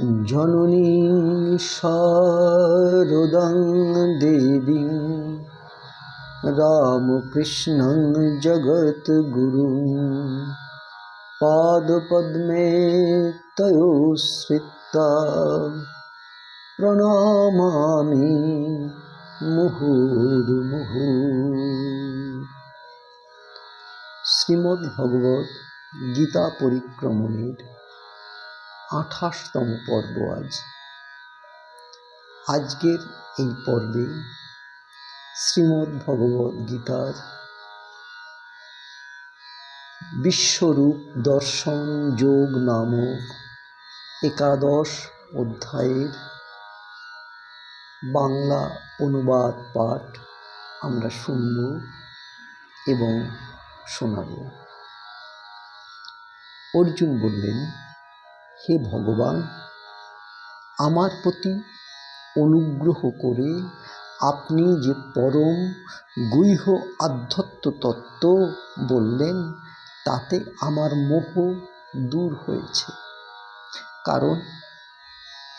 জননী শারদাং দেবী। রামকৃষ্ণং জগদ্গুরু পাদপদ্মে তয়োশ্রিতা। প্রণমামি মুহুর্মুহু। শ্রীমদ্ ভগবত গীতা পরিক্রমণের আঠাশতম পর্ব আজ। আজকের এই পর্বে শ্রীমদ্ ভগবত গীতার বিশ্বরূপ দর্শন যোগ নামক একাদশ অধ্যায়ের বাংলা অনুবাদ পাঠ আমরা শুনব এবং শোনাব। অর্জুন বললেন হে ভগবান, আমার প্রতি অনুগ্রহ করে আপনি যে পরম গুহ্য আধ্যাত্ম তত্ত্ব বললেন, তাতে আমার মোহ দূর হয়েছে। কারণ,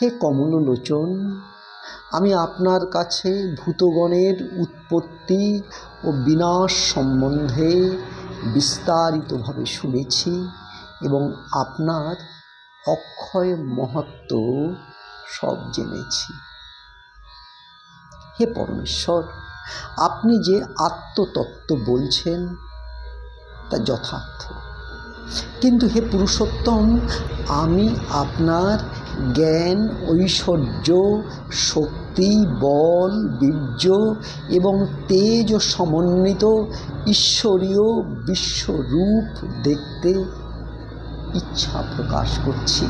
হে কমললোচন, আমি আপনার কাছে ভূতগণের উৎপত্তি ও বিনাশ সম্বন্ধে বিস্তারিতভাবে শুনেছি এবং আপনার অক্ষয় মহত্ব সব জেনেছি। হে পরমেশ্বর, আপনি যে আত্মতত্ত্ব বলছেন, তা যথার্থ। কিন্তু হে পুরুষোত্তম, আমি আপনার জ্ঞান, ঐশ্বর্য, শক্তি, বল, বীর্য এবং তেজ সমন্বিত ঈশ্বরীয় বিশ্বরূপ দেখতে ইচ্ছা প্রকাশ করছি।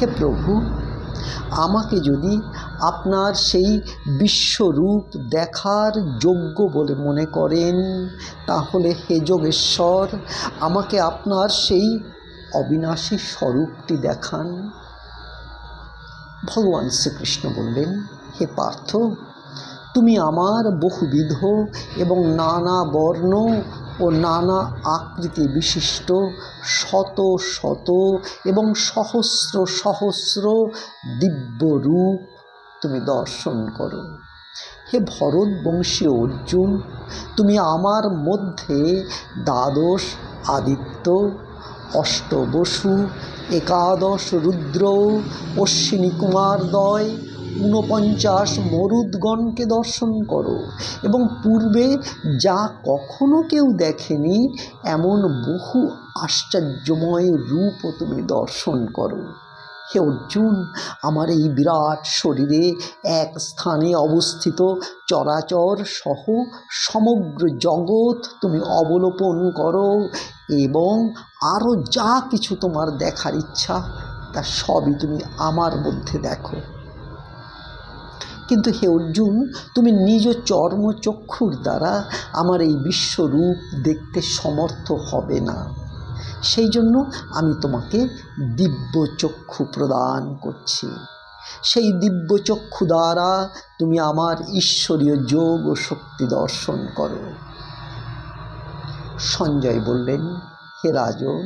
হে প্রভু, আমাকে যদি আপনার সেই বিশ্বরূপ দেখার যোগ্য বলে মনে করেন, তাহলে হে যোগেশ্বর, আমাকে আপনার সেই অবিনাশী স্বরূপটি দেখান। ভগবান শ্রীকৃষ্ণ বললেন, হে পার্থ, তুমি আমার বহুবিধ এবং নানা বর্ণ ও নানা আকৃতি বিশিষ্ট, শত শত এবং সহস্র সহস্র দিব্য রূপ তুমি দর্শন করো। হে ভরতবংশীয় অর্জুন, তুমি আমার মধ্যে দ্বাদশ আদিত্য, অষ্টবসু, একাদশ রুদ্র, অশ্বিনী কুমারদয় ঊনপঞ্চাশ মরুদগণকে দর্শন করো এবং পূর্বে যা কখনো কেউ দেখেনি, এমন বহু আশ্চর্যময় রূপও তুমি দর্শন করো। হে অর্জুন, আমার এই বিরাট শরীরে এক স্থানে অবস্থিত চরাচর সহ সমগ্র জগৎ তুমি অবলোপন করো এবং আরও যা কিছু তোমার দেখার ইচ্ছা, তা সবই তুমি আমার মধ্যে দেখো। কিন্তু হে অর্জুন, তুমি নিজ চর্মচক্ষুর দ্বারা আমার এই বিশ্বরূপ দেখতে সমর্থ হবে না। সেই জন্য আমি তোমাকে দিব্য চক্ষু প্রদান করছি। সেই দিব্য চক্ষু দ্বারা তুমি আমার ঈশ্বরীয় যোগ ও শক্তি দর্শন করো। সঞ্জয় বললেন, হে রাজন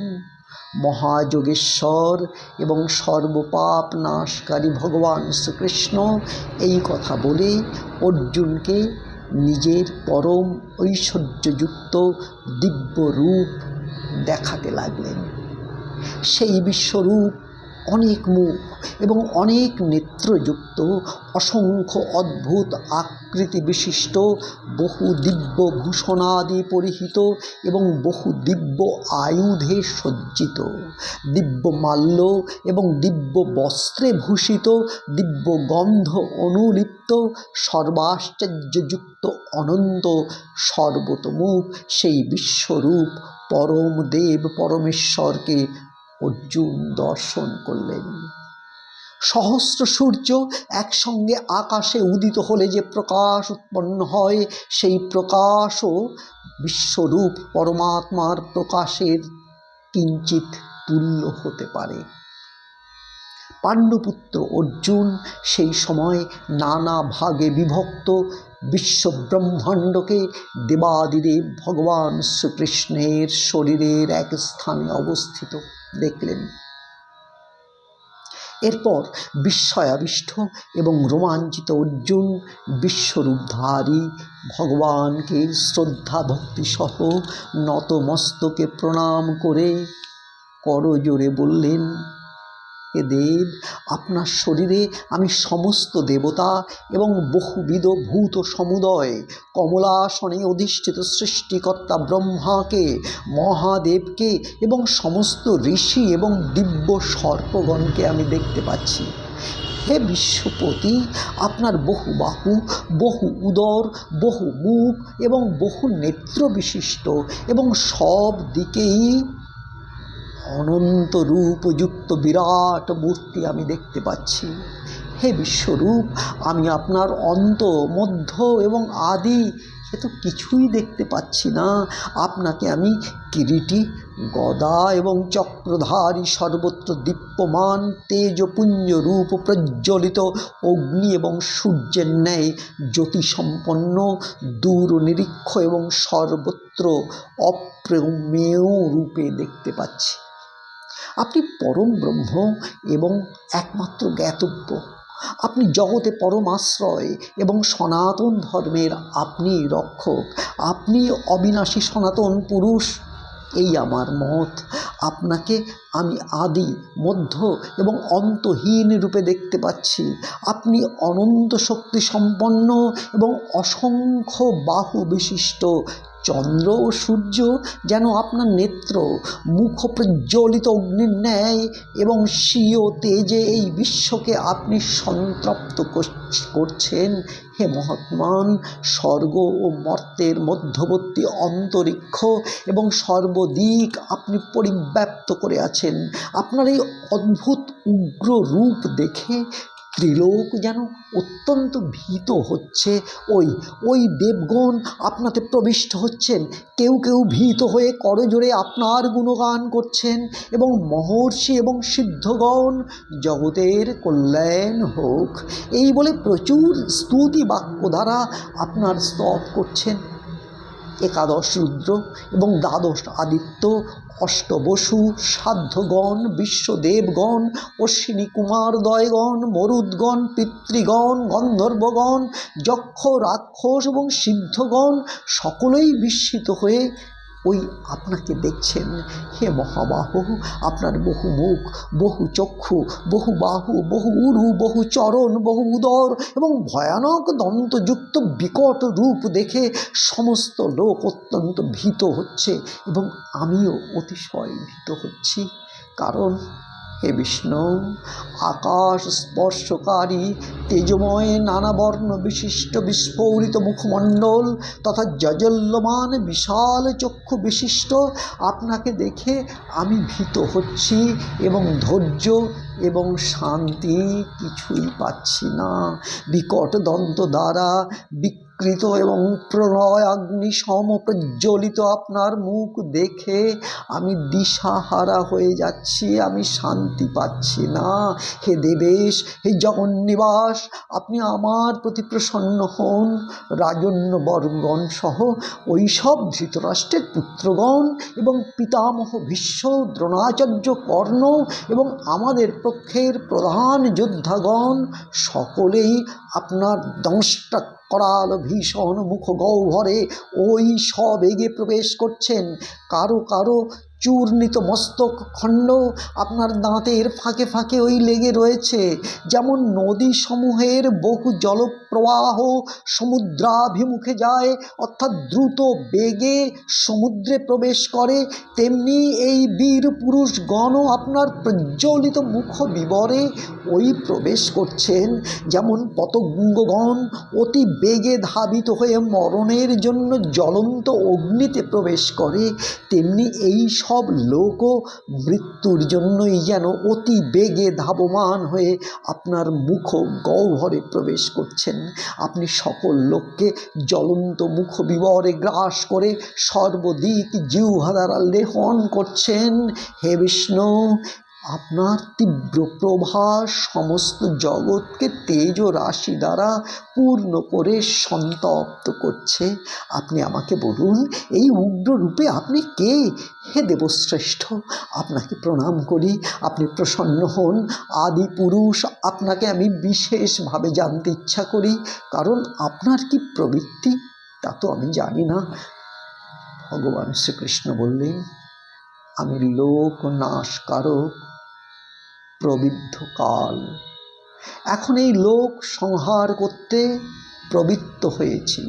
মহাযোগেশ্বর এবং সর্বপাপ নাশকারী ভগবান শ্রীকৃষ্ণ এই কথা বলে অর্জুনকে নিজের পরম ঐশ্বর্যযুক্ত দিব্য রূপ দেখাতে লাগলেন। সেই বিশ্বরূপ অনেক মুখ এবং অনেক নেত্রযুক্ত, অসংখ্য অদ্ভুত আকৃতি বিশিষ্ট, বহু দিব্য ভূষণাদি পরিহিত এবং বহু দিব্য আয়ুধে সজ্জিত। দিব্য মাল্য এবং দিব্য বস্ত্রে ভূষিত, দিব্য গন্ধ অনুলিপ্ত, সর্বাশ্চর্যযুক্ত অনন্ত সর্বতমুখ সেই বিশ্বরূপ পরম দেব পরমেশ্বরকে অর্জুন দর্শন করলেন। সহস্র সূর্য একসঙ্গে আকাশে উদিত হলে যে প্রকাশ উৎপন্ন হয়, সেই প্রকাশও বিশ্বরূপ পরমাত্মার প্রকাশের কিঞ্চিত তুল্য হতে পারে। পাণ্ডুপুত্র অর্জুন সেই সময় নানা ভাগে বিভক্ত বিশ্বব্রহ্মাণ্ডকে দেবাদিদেব ভগবান শ্রীকৃষ্ণের শরীরের এক স্থানে অবস্থিত। দেখলেন। এরপর বিস্ময়াবিষ্ট এবং রোমাঞ্চিত অর্জুন বিশ্বরূপধারী ভগবানকে শ্রদ্ধা ভক্তিসহ নতমস্তকে প্রণাম করে করজোরে বললেন হে দেব, আপনার শরীরে আমি সমস্ত দেবতা এবং বহুবিধ ভূত সমুদয়, কমলাসনে অধিষ্ঠিত সৃষ্টিকর্তা ব্রহ্মাকে, মহাদেবকে এবং সমস্ত ঋষি এবং দিব্য সর্পগণকে আমি দেখতে পাচ্ছি। হে বিশ্বপতি, আপনার বহু বাহু, বহু উদর, বহু মুখ এবং বহু নেত্র বিশিষ্ট এবং সব দিকেই অনন্ত রূপযুক্ত বিরাট মূর্তি আমি দেখতে পাচ্ছি। হে বিশ্বরূপ, আমি আপনার অন্ত, মধ্য এবং আদি সে তো কিছুই দেখতে পাচ্ছি না। আপনাকে আমি কিরিটি, গদা এবং চক্রধারী সর্বত্র দীপ্যমান, তেজপুঞ্জ রূপ প্রজ্বলিত অগ্নি এবং সূর্যের ন্যায় জ্যোতিসম্পন্ন, দূর নিরীক্ষ এবং সর্বত্র অপ্রমেয় রূপে দেখতে পাচ্ছি। আপনি পরম ব্রহ্ম এবং একমাত্র জ্ঞাতব্য। আপনি জগতে পরম আশ্রয় এবং সনাতন ধর্মের আপনি রক্ষক। আপনি অবিনাশী সনাতন পুরুষ। এই আমার মত। আপনাকে আমি আদি, মধ্য এবং অন্তহীন রূপে দেখতে পাচ্ছি। আপনি অনন্ত শক্তি সম্পন্ন এবং অসংখ্য বাহু বিশিষ্ট। চন্দ্র ও সূর্য যেন আপনার নেত্র, মুখ প্রজ্বলিত অগ্নির ন্যায় এবং স্বীয় তেজে এই বিশ্বকে আপনি সন্তপ্ত করছেন। হে মহাত্মান, স্বর্গ ও মর্তের মধ্যবর্তী অন্তরিক্ষ এবং সর্বদিক আপনি পরিব্যাপ্ত করে আছেন। আপনার এই অদ্ভুত উগ্র রূপ দেখে ত্রিলোক যেন অত্যন্ত ভীত হচ্ছে। ওই ওই দেবগণ আপনাতে প্রবিষ্ট হচ্ছেন। কেউ কেউ ভীত হয়ে করজোরে আপনার গুণগান করছেন এবং মহর্ষি এবং সিদ্ধগণ জগতের কল্যাণ হোক। এই বলে প্রচুর স্তুতি বাক্য দ্বারা আপনার স্তব করছেন। একাদশ, রুদ্র এবং দ্বাদশ, আদিত্য, অষ্টবসু, সাধ্যগণ, বিশ্বদেবগণ, অশ্বিনী কুমার দয়গণ মরুদগণ, পিতৃগণ, গন্ধর্বগণ, যক্ষ, রাক্ষস এবং সিদ্ধগণ সকলেই বিস্মিত হয়ে ওই আপনাকে দেখছেন? হে মহাবাহু, আপনার বহু মুখ, বহু চক্ষু, বহু বাহু, বহু উরু, বহু চরণ, বহু উদর এবং ভয়ানক দন্তযুক্ত বিকট রূপ দেখে সমস্ত লোক অত্যন্ত ভীত হচ্ছে এবং আমিও অতিশয় ভীত হচ্ছি। কারণ হে বিষ্ণু, আকাশ স্পর্শকারী, তেজময় নানা বর্ণ বিশিষ্ট বিস্ফোরিত মুখমণ্ডল তথা জজল্যমান বিশাল চক্ষু বিশিষ্ট, আপনাকে দেখে আমি ভীত হচ্ছি এবং ধৈর্য এবং শান্তি কিছুই পাচ্ছি না। বিকট দন্ত দ্বারা বিকৃত এবং প্রলয় অগ্নি সম প্রজ্বলিত আপনার মুখ দেখে। আমি দিশাহারা হয়ে যাচ্ছি, আমি শান্তি পাচ্ছি না। হে দেবেশ, হে জগন্নিবাস, আপনি আমার প্রতি প্রসন্ন হন। রাজন্য বর্গণ সহ ওইসব ধৃতরাষ্ট্রের পুত্রগণ এবং পিতামহ ভীষ্ম দ্রোণাচার্য, কর্ণ এবং আমাদের পক্ষের প্রধান যোদ্ধাগণ, সকলেই আপনার দংশটা করাল ভীষণ মুখ গহ্বরে, ওই সব এগে প্রবেশ করছেন। কারও কারও চূর্ণিত মস্তক খণ্ড আপনার দাঁতের ফাঁকে ফাঁকে ওই লেগে রয়েছে। যেমন নদী সমূহের বহু জলপ্রবাহ সমুদ্রাভিমুখে যায়, অর্থাৎ দ্রুত বেগে সমুদ্রে প্রবেশ করে। তেমনি এই বীর পুরুষগণও আপনার প্রজ্বলিত মুখ বিবরে ওই প্রবেশ করছেন। যেমন পতঙ্গগণ অতি বেগে ধাবিত হয়ে মরণের জন্য জ্বলন্ত অগ্নিতে প্রবেশ করে, তেমনি এই সব লোকও মৃত্যুর জন্যই যেন অতি বেগে ধাবমান হয়ে আপনার মুখ গহ্বরে প্রবেশ করছেন। আপনি সকল লোককে জ্বলন্ত মুখ বিবরে গ্রাস করে সর্বদিক জিহ্বা দ্বারা লেহন করছেন। হে বিষ্ণু আপনার তীব্র প্রভাস সমস্ত জগৎকে তেজ ও রাশি দ্বারা পূর্ণ করে সন্তপ্ত করছে। আপনি আমাকে বলুন, এই উগ্র রূপে আপনি কে? হে দেবশ্রেষ্ঠ, আপনাকে প্রণাম করি, আপনি প্রসন্ন হন। আদি পুরুষ, আপনাকে আমি বিশেষভাবে জানতে ইচ্ছা করি, কারণ আপনার কি প্রবৃত্তি? তা তো আমি জানি না। ভগবান শ্রীকৃষ্ণ বললেন, আমি লোক নাশকারক। প্রবৃদ্ধ কাল। এখন এই লোক সংহার করতে প্রবৃত্ত হয়েছি।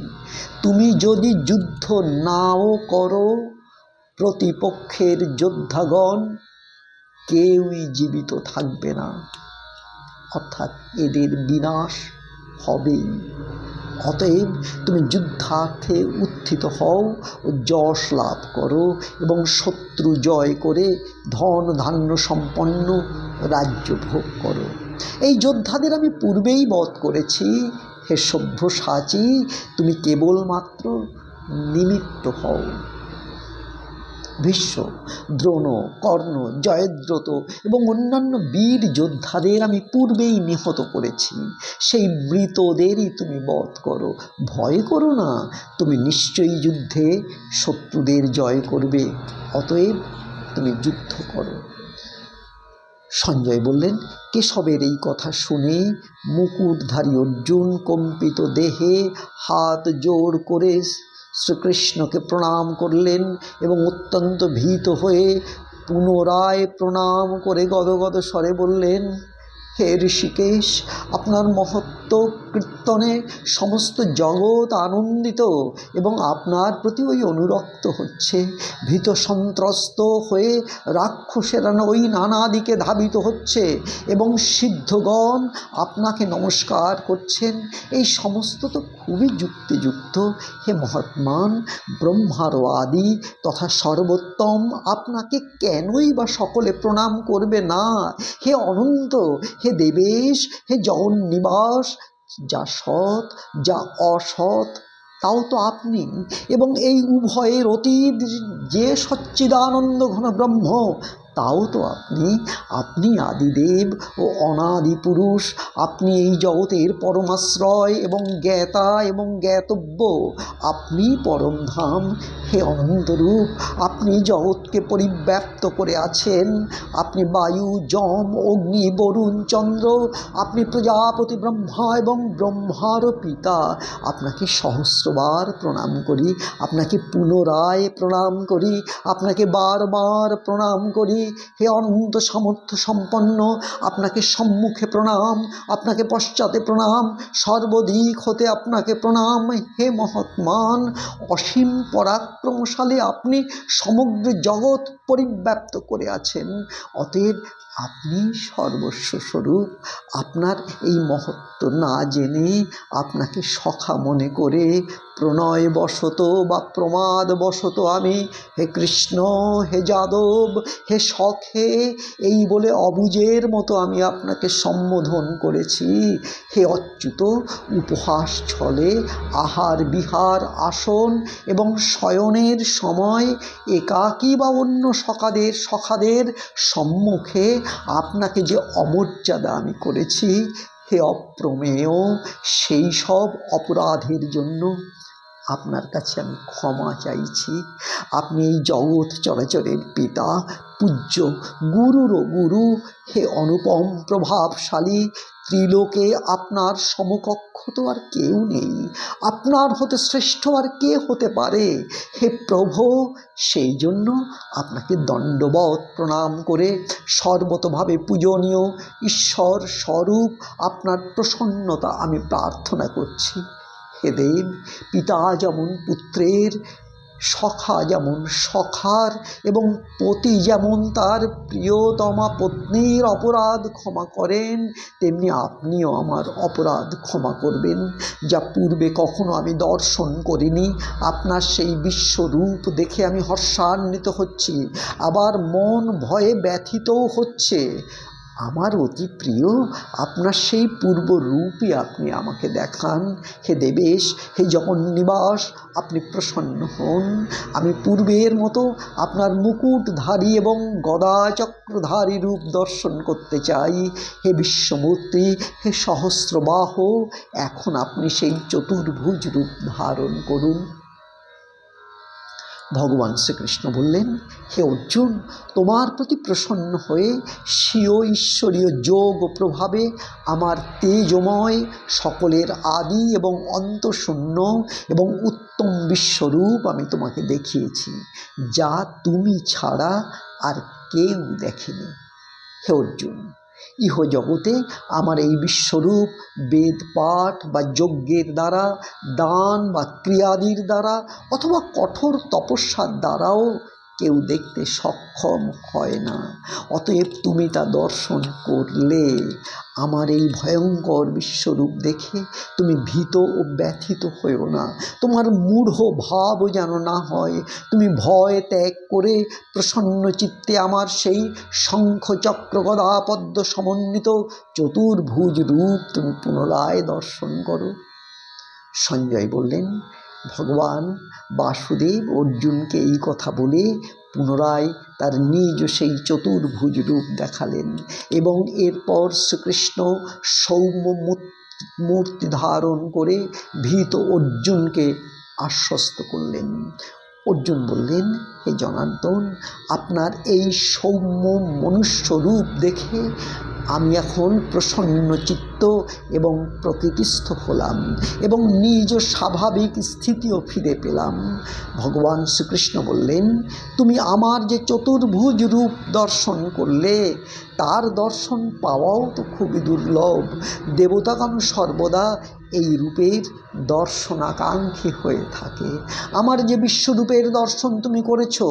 তুমি যদি যুদ্ধ নাও করো, প্রতিপক্ষের যোদ্ধাগণ কেউই জীবিত থাকবে না। অর্থাৎ এদের বিনাশ হবেই। অতএব তুমি যুদ্ধার্থে উত্থিত হও ও যশ লাভ করো এবং শত্রু জয় করে ধন ধান্য সম্পন্ন রাজ্য ভোগ করো। এই যোদ্ধাদের আমি পূর্বেই বধ করেছি। হে সভ্য সাচি, তুমি কেবলমাত্র নিমিত্ত হও। ভীষ্ম, দ্রোণ, কর্ণ জয়দ্রত এবং অন্যান্য বীর যোদ্ধাদের আমি পূর্বেই নিহত করেছি। সেই মৃতদেরই তুমি বধ করো। ভয় করো না, তুমি নিশ্চয়ই যুদ্ধে শত্রুদের জয় করবে, অতএব তুমি যুদ্ধ করো। সঞ্জয় বললেন কেশবের এই কথা শুনে মুকুটধারী অর্জুন কম্পিত দেহে হাত জোর করে শ্রীকৃষ্ণকে প্রণাম করলেন এবং অত্যন্ত ভীত হয়ে পুনরায় প্রণাম করে গদগদ স্বরে বললেন, হে ঋষিকেশ, আপনার মহত্ব কীর্তনে সমস্ত জগৎ আনন্দিত এবং আপনার প্রতি ওই অনুরক্ত হচ্ছে। ভীত সন্ত্রস্ত হয়ে রাক্ষসেরা ওই নানা দিকে ধাবিত হচ্ছে এবং সিদ্ধগণ আপনাকে নমস্কার করছেন। এই সমস্ত তো খুবই যুক্তিযুক্ত। হে মহাত্মান ব্রহ্মার আদি তথা সর্বোত্তম, আপনাকে কেনই বা সকলে প্রণাম করবে না? হে অনন্ত, হে দেবেশ, হে জগন্নিবাস যা সৎ, যা অসৎ, তাও তো আপনি। এবং এই উভয়ের অতীত যে সচ্চিদানন্দ ঘন ব্রহ্ম তাও তো আপনি আপনি আদিদেব ও অনাদি পুরুষ, আপনি এই জগতের পরমাশ্রয় এবং জ্ঞাতা এবং জ্ঞাতব্য, আপনি পরমধাম হে অনন্তরূপ আপনি জগৎকে পরিব্যাপ্ত করে আছেন, আপনি বায়ু যম অগ্নি, বরুণ, চন্দ্র, আপনি প্রজাপতি, ব্রহ্মা এবং ব্রহ্মারও পিতা, আপনাকে সহস্রবার প্রণাম করি, আপনাকে পুনরায় প্রণাম করি, আপনাকে বারবার প্রণাম করি হে অনন্ত সামর্থ্য সম্পন্ন, আপনাকে সম্মুখে প্রণাম, আপনাকে পশ্চাতে প্রণাম, সর্বদিক হতে আপনাকে প্রণাম। হে মহাত্মান, অসীম পরাক্রমশালী আপনি সমগ্র জগৎ পরিব্যাপ্ত করে আছেন। অতএব আপনি সর্বস্ব স্বরূপ। আপনার এই মহত্ব না জেনে আপনাকে সখা মনে করে প্রণয় প্রণয়বশত বা প্রমাদ প্রমাদবশত আমি। হে কৃষ্ণ, হে যাদব, হে শখে এই বলে অবুজের মতো আমি আপনাকে সম্বোধন করেছি। হে অচ্যুত, উপহাস ছলে আহার বিহার আসন এবং শয়নের সময় একাকী বা অন্য সখাদের সখাদের সম্মুখে আপনাকে যে অমর্যাদা আমি করেছি, হে অপ্রমেয়, সেই সব অপরাধের জন্য আপনার কাছে আমি ক্ষমা চাইছি। আপনি এই জগৎ চরাচরের পিতা পূজ্য গুরুরও গুরু, হে অনুপম প্রভাবশালী, ত্রিলোকে আপনার সমকক্ষ তো আর কেউ নেই। আপনার হতে শ্রেষ্ঠ আর কে হতে পারে? হে প্রভু, সেই জন্য আপনাকে দণ্ডবত প্রণাম করে সর্বতভাবে পূজনীয় ঈশ্বর স্বরূপ আপনার প্রসন্নতা আমি প্রার্থনা করছি। হে দেব, পিতা যেমন পুত্রের সখা যেমন সখার এবং পতি যেমন তার প্রিয়তমা পত্নীর অপরাধ ক্ষমা করেন, তেমনি আপনিও আমার অপরাধ ক্ষমা করবেন। যা পূর্বে কখনো আমি দর্শন করিনি, আপনার সেই বিশ্বরূপ দেখে আমি হর্ষান্বিত হচ্ছি। আবার মন ভয়ে ব্যথিতও হচ্ছে। আমার অতি প্রিয়, আপনার সেই পূর্ব রূপই আপনি আমাকে দেখান। হে দেবেশ, হে জগন নিবাস আপনি প্রসন্ন হন। আমি পূর্বের মতো আপনার মুকুটধারী এবং গদাচক্রধারী রূপ দর্শন করতে চাই। হে বিশ্বমূর্তি, হে সহস্রবাহ, এখন আপনি সেই চতুর্ভুজ রূপ ধারণ করুন। ভগবান শ্রীকৃষ্ণ বললেন, হে অর্জুন, তোমার প্রতি প্রসন্ন হয়ে স্বীয় ঈশ্বরীয় যোগ প্রভাবে আমার তেজময় সকলের আদি এবং অন্তঃশূন্য এবং উত্তম বিশ্বরূপ আমি তোমাকে দেখিয়েছি, যা তুমি ছাড়া আর কেউ দেখেনি। হে অর্জুন ইহ জগতে আমার এই বিশ্বরূপ বেদ, পাঠ বা যজ্ঞের দ্বারা, দান বা ক্রিয়াদির দ্বারা অথবা কঠোর তপস্যার দ্বারাও কেউ দেখতে সক্ষম হয় না। অতএব তুমি তা দর্শন করলে। আমার এই ভয়ঙ্কর বিশ্বরূপ দেখে তুমি ভীত ও ব্যথিত হয়েও না। তোমার মূঢ় ভাবও যেন না হয়। তুমি ভয় ত্যাগ করে প্রসন্ন চিত্তে আমার সেই শঙ্খ চক্র সমন্বিত চতুর্ভুজ রূপ তুমি পুনরায় দর্শন করো। সঞ্জয় বললেন ভগবান বাসুদেব অর্জুনকে এই কথা বলে পুনরায় তার নিজ সেই চতুর্ভুজ রূপ দেখালেন এবং এরপর শ্রীকৃষ্ণ সৌম্য মূর্তি ধারণ করে ভীত অর্জুনকে আশ্বস্ত করলেন। অর্জুন বললেন, হে জনার্দন, আপনার এই সৌম্য মনুষ্য রূপ দেখে আমি এখন প্রসন্ন চিত্ত এবং প্রকৃতিস্থ হলাম এবং নিজ স্বাভাবিক স্থিতিও ফিরে পেলাম। ভগবান শ্রীকৃষ্ণ বললেন, তুমি আমার যে চতুর্ভুজ রূপ দর্শন করলে, তার দর্শন পাওয়াও তো খুবই দুর্লভ। দেবতাগণ সর্বদা এই রূপের দর্শনাকাঙ্ক্ষী হয়ে থাকে। আমার যে বিশ্বরূপের দর্শন তুমি করেছ,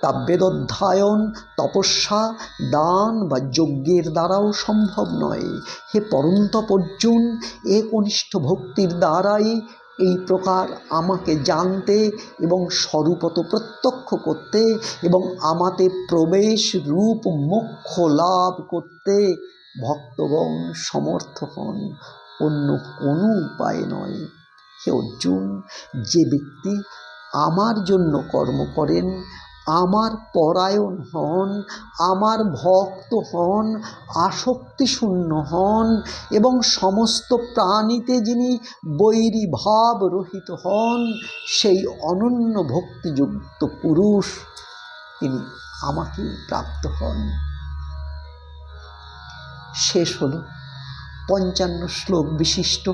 তা বেদধ্যায়ন, তপস্যা, দান বা যজ্ঞের দ্বারাও সম্ভব নয়। হে পরন্তপ অর্জুন এ কনিষ্ঠ ভক্তির দ্বারাই এই প্রকার আমাকে জানতে এবং স্বরূপত প্রত্যক্ষ করতে এবং আমাতে প্রবেশ রূপ মোক্ষ লাভ করতে ভক্তগণ সমর্থ হন। অন্য কোনো উপায় নয়। হে অর্জুন, যে ব্যক্তি আমার জন্য কর্ম করেন, আমার পরায়ণ হন, আমার ভক্ত হন আসক্তি শূন্য হন এবং সমস্ত প্রাণীতে যিনি বৈরী ভাব রহিত হন, সেই অনন্য ভক্তিযুক্ত পুরুষ তিনি আমাকে প্রাপ্ত হন। শেষ হলো। পঞ্চান্ন শ্লোক বিশিষ্ট।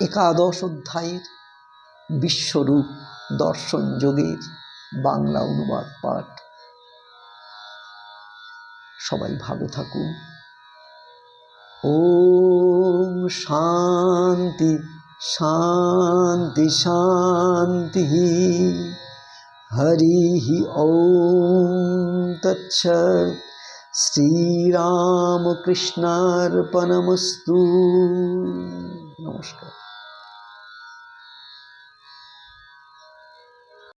একাদশ অধ্যায়ের বিশ্বরূপ দর্শন যোগের বাংলা অনুবাদ পাঠ। সবাই ভালো থাকুন। ও শান্তি শান্তি শান্তি। হরি ওম তৎসৎ শ্রীরামকৃষ্ণার্পণমস্তু। নমস্কার।